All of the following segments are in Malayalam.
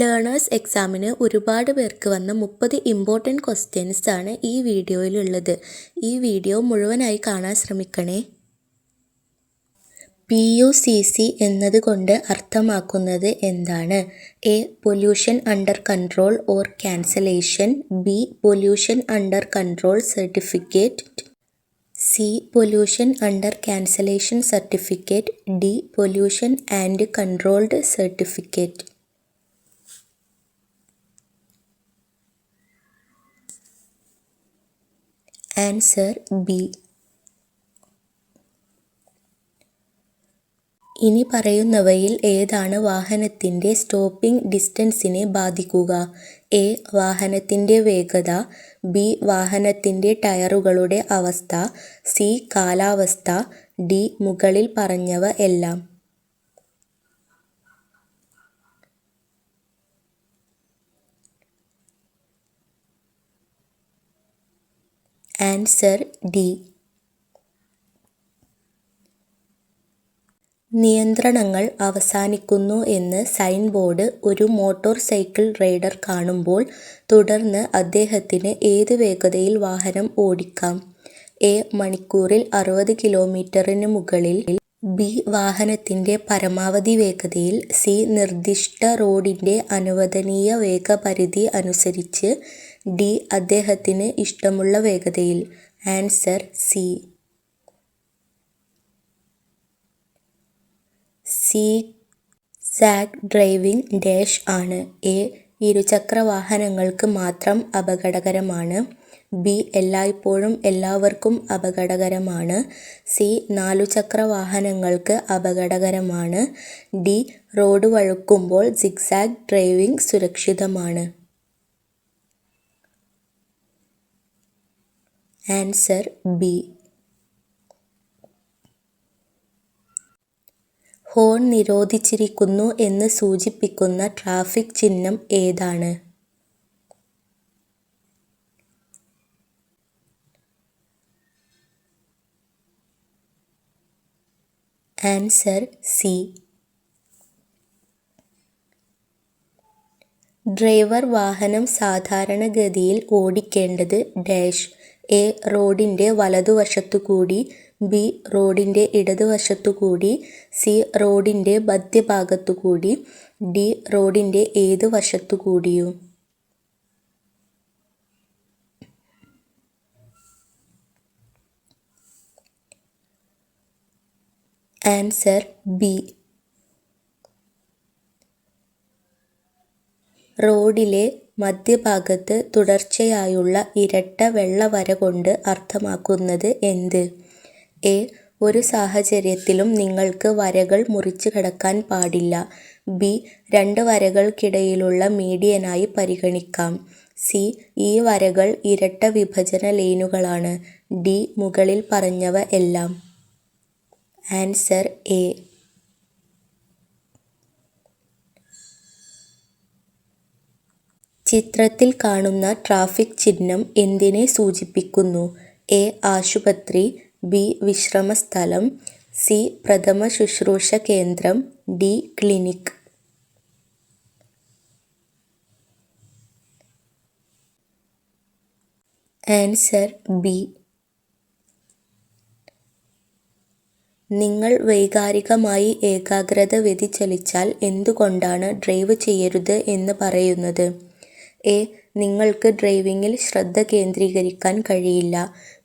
ലേണേഴ്സ് എക്സാമിന് ഒരുപാട് പേർക്ക് വന്ന മുപ്പത് ഇമ്പോർട്ടന്റ് ക്വസ്റ്റ്യൻസ് ആണ് ഈ വീഡിയോയിലുള്ളത്. ഈ വീഡിയോ മുഴുവനായി കാണാൻ ശ്രമിക്കണേ. പി യു സി സി എന്നതുകൊണ്ട് അർത്ഥമാക്കുന്നത് എന്താണ്? A pollution under control or cancellation B pollution under control certificate C pollution under cancellation certificate D pollution and controlled certificate answer B. ഇനി പറയുന്നവയിൽ ഏതാണ് വാഹനത്തിന്റെ സ്റ്റോപ്പിംഗ് ഡിസ്റ്റൻസിനെ ബാധിക്കുക? എ. വാഹനത്തിന്റെ വേഗത. ബി. വാഹനത്തിന്റെ ടയറുകളുടെ അവസ്ഥ. സി. കാലാവസ്ഥ. ഡി. മുകളിൽ പറഞ്ഞവ എല്ലാം. Answer D. നിയന്ത്രണങ്ങൾ അവസാനിക്കുന്നു എന്ന് സൈൻ ബോർഡ് ഒരു മോട്ടോർ സൈക്കിൾ റൈഡർ കാണുമ്പോൾ തുടർന്ന് അദ്ദേഹത്തിന് ഏത് വേഗതയിൽ വാഹനം ഓടിക്കാം? എ. മണിക്കൂറിൽ അറുപത് കിലോമീറ്ററിന് മുകളിൽ. ബി. വാഹനത്തിന്റെ പരമാവധി വേഗതയിൽ. സി. നിർദ്ദിഷ്ട റോഡിന്റെ അനുവദനീയ വേഗപരിധി അനുസരിച്ച്. ഡി അദ്ദേഹത്തിന് ഇഷ്ടമുള്ള വേഗതയിൽ. Answer C. Zigzag driving dash ആണ്. എ ഇരുചക്ര വാഹനങ്ങൾക്ക് മാത്രം അപകടകരമാണ്. ബി എല്ലായ്പ്പോഴും എല്ലാവർക്കും അപകടകരമാണ്. സി നാലുചക്ര വാഹനങ്ങൾക്ക് അപകടകരമാണ്. ഡി റോഡ് വഴുക്കുമ്പോൾ സിഗ്സാഗ് ഡ്രൈവിംഗ് സുരക്ഷിതമാണ്. Answer B. ഹോൺ നിരോധിച്ചിരിക്കുന്നു എന്ന് സൂചിപ്പിക്കുന്ന ട്രാഫിക് ചിഹ്നം ഏതാണ്? Answer C. ഡ്രൈവർ വാഹനം സാധാരണഗതിയിൽ ഓടിക്കേണ്ടത് ഡാഷ്. എ റോഡിന്റെ വലതുവശത്തുകൂടി ബി റോഡിന്റെ ഇടതുവശത്തുകൂടി സി റോഡിന്റെ മധ്യഭാഗത്തുകൂടി ഡി റോഡിന്റെ ഏത് വശത്തുകൂടിയും. Answer B. റോഡിലെ മധ്യഭാഗത്ത് തുടർച്ചയായുള്ള ഇരട്ട വെള്ളവര കൊണ്ട് അർത്ഥമാക്കുന്നത് എന്ത്? എ. ഒരു സാഹചര്യത്തിലും നിങ്ങൾക്ക് വരകൾ മുറിച്ചു കടക്കാൻ പാടില്ല. ബി. രണ്ട് വരകൾക്കിടയിലുള്ള മീഡിയനായി പരിഗണിക്കാം. സി. ഈ വരകൾ ഇരട്ട വിഭജന ലൈനുകളാണ്. ഡി. മുകളിൽ പറഞ്ഞവ എല്ലാം. Answer A. ചിത്രത്തിൽ കാണുന്ന ട്രാഫിക് ചിഹ്നം എന്തിനെ സൂചിപ്പിക്കുന്നു? എ. ആശുപത്രി ബി. വിശ്രമസ്ഥലം സി. പ്രഥമ ശുശ്രൂഷ കേന്ദ്രം ഡി. ക്ലിനിക്. Answer B. നിങ്ങൾ വൈകാരികമായി ഏകാഗ്രത വ്യതിചലിച്ചാൽ എന്തുകൊണ്ടാണ് ഡ്രൈവ് ചെയ്യരുത് എന്ന് പറയുന്നത്? എ. നിങ്ങൾക്ക് ഡ്രൈവിംഗിൽ ശ്രദ്ധ കേന്ദ്രീകരിക്കാൻ കഴിയില്ല.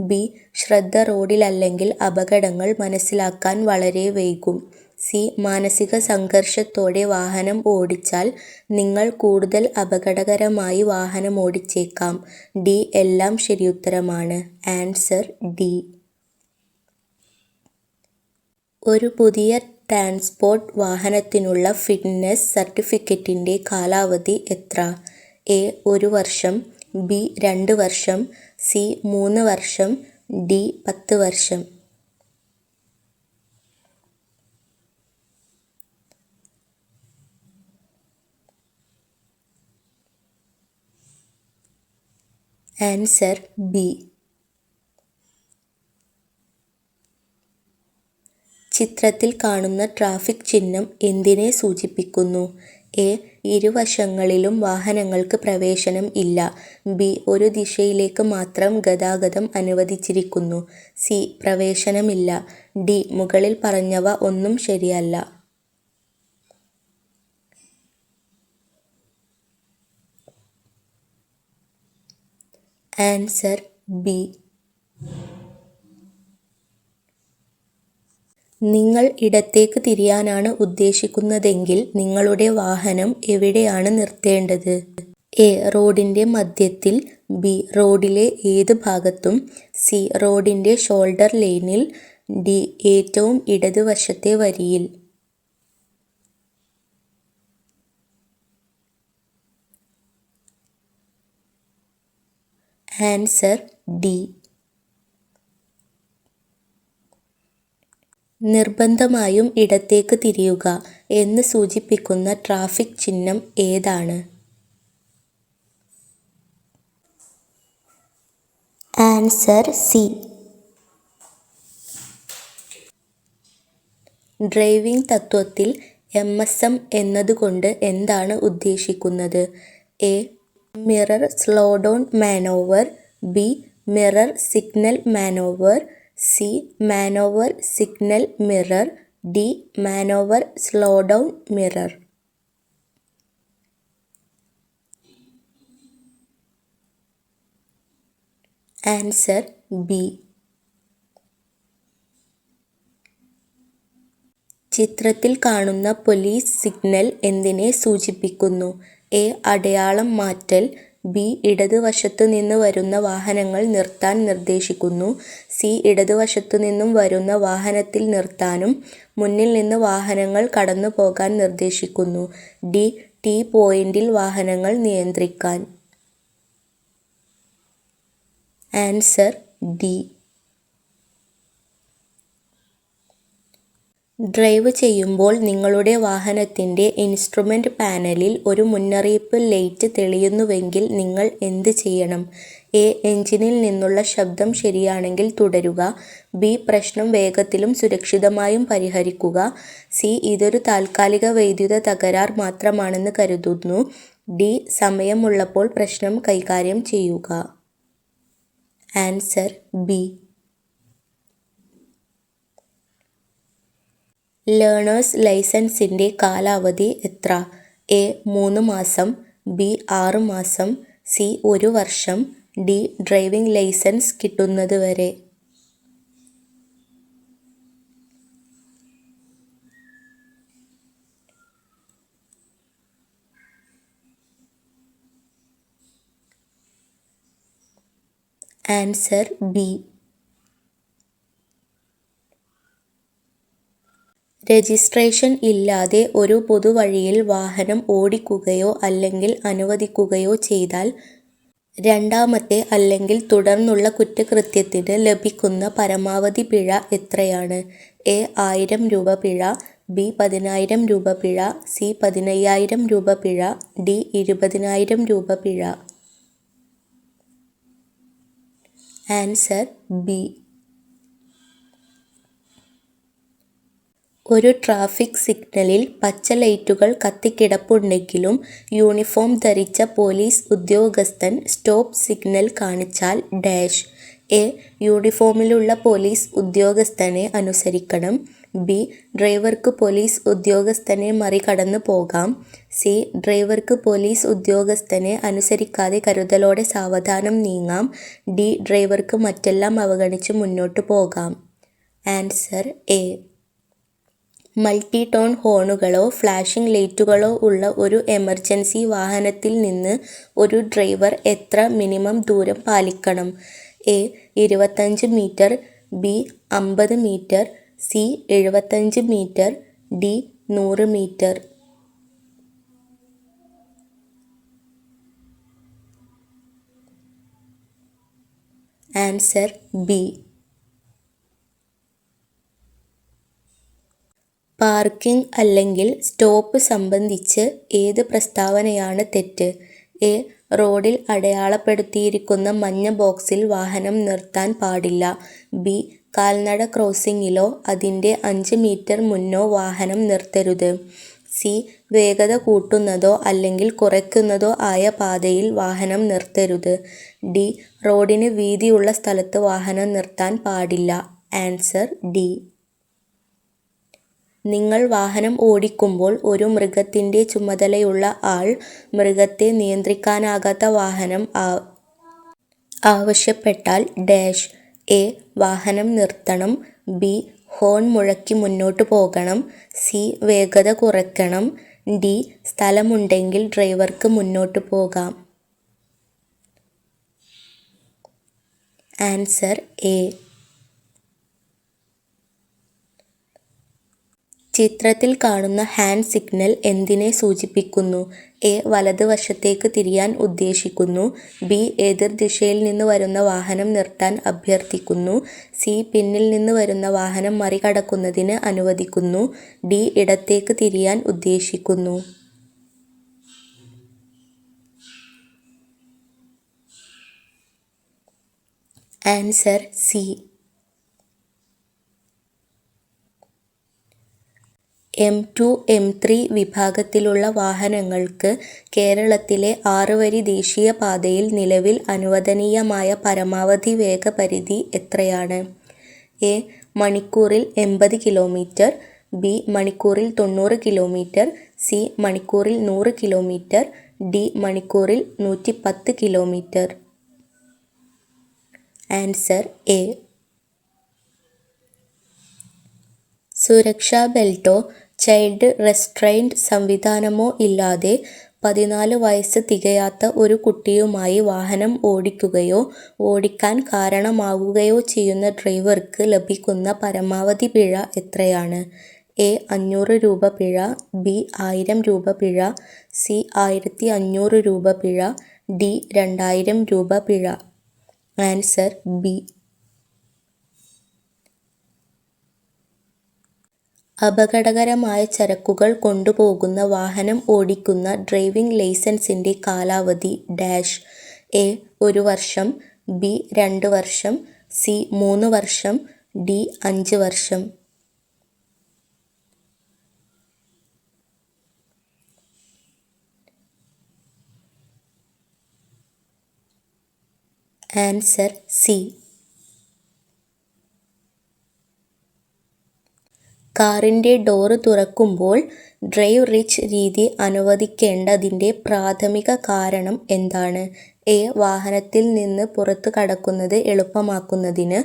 ബി. ശ്രദ്ധ റോഡിലല്ലെങ്കിൽ അപകടങ്ങൾ മനസ്സിലാക്കാൻ വളരെ വൈകും. സി. മാനസിക സംഘർഷത്തോടെ വാഹനം ഓടിച്ചാൽ നിങ്ങൾ കൂടുതൽ അപകടകരമായി വാഹനം ഓടിച്ചേക്കാം. ഡി. എല്ലാം ശരിയുത്തരമാണ്. Answer D. ഒരു പുതിയ ട്രാൻസ്പോർട്ട് വാഹനത്തിനുള്ള ഫിറ്റ്നസ് സർട്ടിഫിക്കറ്റിന്റെ കാലാവധി എത്ര? എ ഒരു വർഷം ബി രണ്ട് വർഷം സി മൂന്ന് വർഷം ഡി പത്ത് വർഷം. Answer B. ചിത്രത്തിൽ കാണുന്ന ട്രാഫിക് ചിഹ്നം എന്തിനെ സൂചിപ്പിക്കുന്നു? എ ഇരുവശങ്ങളിലും വാഹനങ്ങൾക്ക് പ്രവേശനം ഇല്ല. ബി. ഒരു ദിശയിലേക്ക് മാത്രം ഗതാഗതം അനുവദിച്ചിരിക്കുന്നു. സി. പ്രവേശനമില്ല. ഡി. മുകളിൽ പറഞ്ഞവ ഒന്നും ശരിയല്ല. Answer B. നിങ്ങൾ ഇടത്തേക്ക് തിരിയാനാണ് ഉദ്ദേശിക്കുന്നതെങ്കിൽ നിങ്ങളുടെ വാഹനം എവിടെയാണ് നിർത്തേണ്ടത്? എ. റോഡിന്റെ മധ്യത്തിൽ ബി. റോഡിലെ ഏത് ഭാഗത്തും സി. റോഡിന്റെ ഷോൾഡർ ലൈനിൽ ഡി. ഏറ്റവും ഇടത് വശത്തെ വരിയിൽ ആൻസർ ഡി. നിർബന്ധമായും ഇടത്തേക്ക് തിരിയുക എന്ന് സൂചിപ്പിക്കുന്ന ട്രാഫിക് ചിഹ്നം ഏതാണ്? Answer C. ഡ്രൈവിംഗ് തത്വത്തിൽ എം. എസ്. എം എന്നതുകൊണ്ട് എന്താണ് ഉദ്ദേശിക്കുന്നത്? A. Mirror slow down manoeuvre B. Mirror signal manoeuvre C. Manoeuvre signal mirror D. Manoeuvre slow down mirror answer B. ചിത്രത്തിൽ കാണുന്ന പോലീസ് സിഗ്നൽ എന്തിനെ സൂചിപ്പിക്കുന്നു? എ. അടയാളം മാറ്റൽ ബി. ഇടതുവശത്തുനിന്ന് വരുന്ന വാഹനങ്ങൾ നിർത്താൻ നിർദ്ദേശിക്കുന്നു സി. ഇടതുവശത്തുനിന്നും വരുന്ന വാഹനത്തിൽ നിർത്താനും മുന്നിൽ നിന്ന് വാഹനങ്ങൾ കടന്നുപോകാൻ നിർദ്ദേശിക്കുന്നു ഡി. ടി പോയിന്റിൽ വാഹനങ്ങൾ നിയന്ത്രിക്കാൻ ആൻസർ ഡി. ഡ്രൈവ് ചെയ്യുമ്പോൾ നിങ്ങളുടെ വാഹനത്തിന്റെ ഇൻസ്ട്രുമെന്റ് പാനലിൽ ഒരു മുന്നറിയിപ്പ് ലൈറ്റ് തെളിയുന്നുവെങ്കിൽ നിങ്ങൾ എന്ത് ചെയ്യണം? എ. എഞ്ചിനിൽ നിന്നുള്ള ശബ്ദം ശരിയാണെങ്കിൽ തുടരുക ബി. പ്രശ്നം വേഗത്തിലും സുരക്ഷിതമായും പരിഹരിക്കുക സി. ഇതൊരു താൽക്കാലിക വൈദ്യുത തകരാർ മാത്രമാണെന്ന് കരുതുന്നു ഡി. സമയമുള്ളപ്പോൾ പ്രശ്നം കൈകാര്യം ചെയ്യുക ആൻസർ ബി. ലേണേഴ്സ് ലൈസൻസിന്റെ കാലാവധി എത്ര? എ. മൂന്ന് മാസം ബി. ആറ് മാസം സി. ഒരു വർഷം ഡി. ഡ്രൈവിംഗ് ലൈസൻസ് കിട്ടുന്നത് വരെ ആൻസർ ബി. രജിസ്ട്രേഷൻ ഇല്ലാതെ ഒരു പൊതുവഴിയിൽ വാഹനം ഓടിക്കുകയോ അല്ലെങ്കിൽ അനുവദിക്കുകയോ ചെയ്താൽ രണ്ടാമത്തെ അല്ലെങ്കിൽ തുടർന്നുള്ള കുറ്റകൃത്യത്തിന് ലഭിക്കുന്ന പരമാവധി പിഴ എത്രയാണ്? എ. ആയിരം രൂപ പിഴ ബി. പതിനായിരം രൂപ പിഴ സി. പതിനയ്യായിരം രൂപ പിഴ ഡി. ഇരുപതിനായിരം രൂപ പിഴ ആൻസർ ബി. ഒരു ട്രാഫിക് സിഗ്നലിൽ പച്ച ലൈറ്റുകൾ കത്തിക്കിടപ്പുണ്ടെങ്കിലും യൂണിഫോം ധരിച്ച പോലീസ് ഉദ്യോഗസ്ഥൻ സ്റ്റോപ്പ് സിഗ്നൽ കാണിച്ചാൽ ഡാഷ് എ. യൂണിഫോമിലുള്ള പോലീസ് ഉദ്യോഗസ്ഥനെ അനുസരിക്കണം ബി. ഡ്രൈവർക്ക് പോലീസ് ഉദ്യോഗസ്ഥനെ മറികടന്ന് പോകാം സി. ഡ്രൈവർക്ക് പോലീസ് ഉദ്യോഗസ്ഥനെ അനുസരിക്കാതെ കരുതലോടെ സാവധാനം നീങ്ങാം ഡി. ഡ്രൈവർക്ക് മറ്റെല്ലാം അവഗണിച്ച് മുന്നോട്ട് പോകാം ആൻസർ എ. മൾട്ടി ടോൺ ഹോണുകളോ ഫ്ലാഷിംഗ് ലൈറ്റുകളോ ഉള്ള ഒരു എമർജൻസി വാഹനത്തിൽ നിന്ന് ഒരു ഡ്രൈവർ എത്ര മിനിമം ദൂരം പാലിക്കണം? എ. ഇരുപത്തഞ്ച് മീറ്റർ ബി. അമ്പത് മീറ്റർ സി. എഴുപത്തഞ്ച് മീറ്റർ ഡി. നൂറ് മീറ്റർ ആൻസർ ബി. പാർക്കിംഗ് അല്ലെങ്കിൽ സ്റ്റോപ്പ് സംബന്ധിച്ച് ഏത് പ്രസ്താവനയാണ് തെറ്റ്? എ. റോഡിൽ അടയാളപ്പെടുത്തിയിരിക്കുന്ന മഞ്ഞ ബോക്സിൽ വാഹനം നിർത്താൻ പാടില്ല ബി. കാൽനട ക്രോസിംഗിലോ അതിന്റെ അഞ്ച് മീറ്റർ മുന്നോ വാഹനം നിർത്തരുത് സി. വേഗത കൂട്ടുന്നതോ അല്ലെങ്കിൽ കുറയ്ക്കുന്നതോ ആയ പാതയിൽ വാഹനം നിർത്തരുത്. ഡി. റോഡിന് വീതിയുള്ള സ്ഥലത്ത് വാഹനം നിർത്താൻ പാടില്ല. Answer D. നിങ്ങൾ വാഹനം ഓടിക്കുമ്പോൾ ഒരു മൃഗത്തിന്റെ ചുമതലയുള്ള ആൾ മൃഗത്തെ നിയന്ത്രിക്കാനാകാത്ത വാഹനം ആവശ്യപ്പെട്ടാൽ ഡാഷ് എ. വാഹനം നിർത്തണം ബി. ഹോൺ മുഴക്കി മുന്നോട്ട് പോകണം സി. വേഗത കുറയ്ക്കണം ഡി. സ്ഥലമുണ്ടെങ്കിൽ ഡ്രൈവർക്ക് മുന്നോട്ട് പോകാം. Answer A. ചിത്രത്തിൽ കാണുന്ന ഹാൻഡ് സിഗ്നൽ എന്തിനെ സൂചിപ്പിക്കുന്നു? എ. വലത് വശത്തേക്ക് തിരിയാൻ ഉദ്ദേശിക്കുന്നു ബി. എതിർദിശയിൽ നിന്ന് വരുന്ന വാഹനം നിർത്താൻ അഭ്യർത്ഥിക്കുന്നു സി. പിന്നിൽ നിന്ന് വരുന്ന വാഹനം മറികടക്കുന്നതിന് അനുവദിക്കുന്നു ഡി. ഇടത്തേക്ക് തിരിയാൻ ഉദ്ദേശിക്കുന്നു. Answer C. M two, M three വിഭാഗത്തിലുള്ള വാഹനങ്ങൾക്ക് കേരളത്തിലെ ആറ് ആറുവരി ദേശീയപാതയിൽ നിലവിൽ അനുവദനീയമായ പരമാവധി വേഗപരിധി എത്രയാണ്? എ. മണിക്കൂറിൽ എൺപത് കിലോമീറ്റർ ബി. മണിക്കൂറിൽ തൊണ്ണൂറ് കിലോമീറ്റർ സി. മണിക്കൂറിൽ നൂറ് കിലോമീറ്റർ ഡി. മണിക്കൂറിൽ നൂറ്റിപ്പത്ത് കിലോമീറ്റർ. Answer A. സുരക്ഷാ ബെൽറ്റോ ചൈൽഡ് റെസ്ട്രെയിന്റ് സംവിധാനമോ ഇല്ലാതെ പതിനാല് വയസ്സ് തികയാത്ത ഒരു കുട്ടിയുമായി വാഹനം ഓടിക്കുകയോ ഓടിക്കാൻ കാരണമാവുകയോ ചെയ്യുന്ന ഡ്രൈവർക്ക് ലഭിക്കുന്ന പരമാവധി പിഴ എത്രയാണ്? എ. അഞ്ഞൂറ് രൂപ പിഴ ബി. ആയിരം രൂപ പിഴ സി. ആയിരത്തി അഞ്ഞൂറ് രൂപ പിഴ ഡി. രണ്ടായിരം രൂപ പിഴ. Answer B. അപകടകരമായ ചരക്കുകൾ കൊണ്ടുപോകുന്ന വാഹനം ഓടിക്കുന്ന ഡ്രൈവിംഗ് ലൈസൻസിന്റെ കാലാവധി ഡാഷ് എ. ഒരു വർഷം ബി. രണ്ട് വർഷം സി. മൂന്ന് വർഷം ഡി. അഞ്ച് വർഷം. Answer C. കാറിന്റെ ഡോറ് തുറക്കുമ്പോൾ ഡ്രൈവ് റിച്ച് രീതി അനുവദിക്കേണ്ടതിന്റെ പ്രാഥമിക കാരണം എന്താണ്? എ. വാഹനത്തിൽ നിന്ന് പുറത്തു കടക്കുന്നത് എളുപ്പമാക്കുന്നതിന്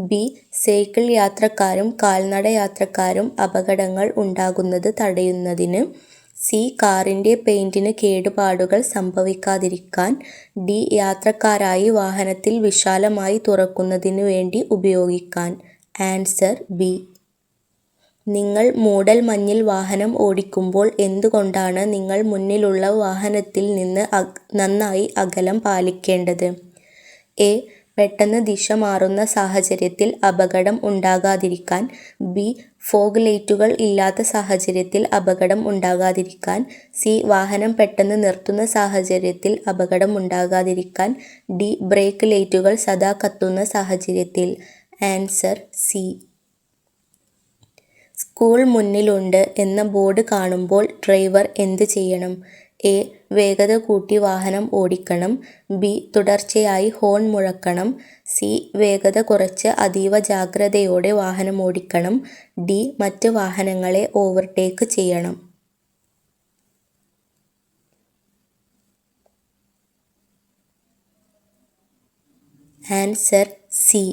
ബി. സൈക്കിൾ യാത്രക്കാരും കാൽനട യാത്രക്കാരും അപകടങ്ങൾ ഉണ്ടാകുന്നത് തടയുന്നതിന് സി. കാറിന്റെ പെയിന്റിന് കേടുപാടുകൾ സംഭവിക്കാതിരിക്കാൻ ഡി. യാത്രക്കാരായി വാഹനത്തിൽ വിശാലമായി തുറക്കുന്നതിന് വേണ്ടി ഉപയോഗിക്കാൻ. Answer B. നിങ്ങൾ മൂടൽമഞ്ഞിൽ വാഹനം ഓടിക്കുമ്പോൾ എന്തുകൊണ്ടാണ് നിങ്ങൾ മുന്നിലുള്ള വാഹനത്തിൽ നിന്ന് നന്നായി അകലം പാലിക്കേണ്ടത്? എ. പെട്ടെന്ന് ദിശ മാറുന്ന സാഹചര്യത്തിൽ അപകടം ഉണ്ടാകാതിരിക്കാൻ ബി. ഫോഗ് ലൈറ്റുകൾ ഇല്ലാത്ത സാഹചര്യത്തിൽ അപകടം ഉണ്ടാകാതിരിക്കാൻ സി. വാഹനം പെട്ടെന്ന് നിർത്തുന്ന സാഹചര്യത്തിൽ അപകടം ഉണ്ടാകാതിരിക്കാൻ ഡി. ബ്രേക്ക് ലൈറ്റുകൾ സദാ കത്തുന്ന സാഹചര്യത്തിൽ. Answer C. സ്കൂൾ മുന്നിലുണ്ട് എന്ന ബോർഡ് കാണുമ്പോൾ ഡ്രൈവർ എന്ത് ചെയ്യണം? എ. വേഗത കൂട്ടി വാഹനം ഓടിക്കണം ബി. തുടർച്ചയായി ഹോൺ മുഴക്കണം സി. വേഗത കുറച്ച് അതീവ ജാഗ്രതയോടെ വാഹനം ഓടിക്കണം ഡി. മറ്റ് വാഹനങ്ങളെ ഓവർടേക്ക് ചെയ്യണം. Answer C.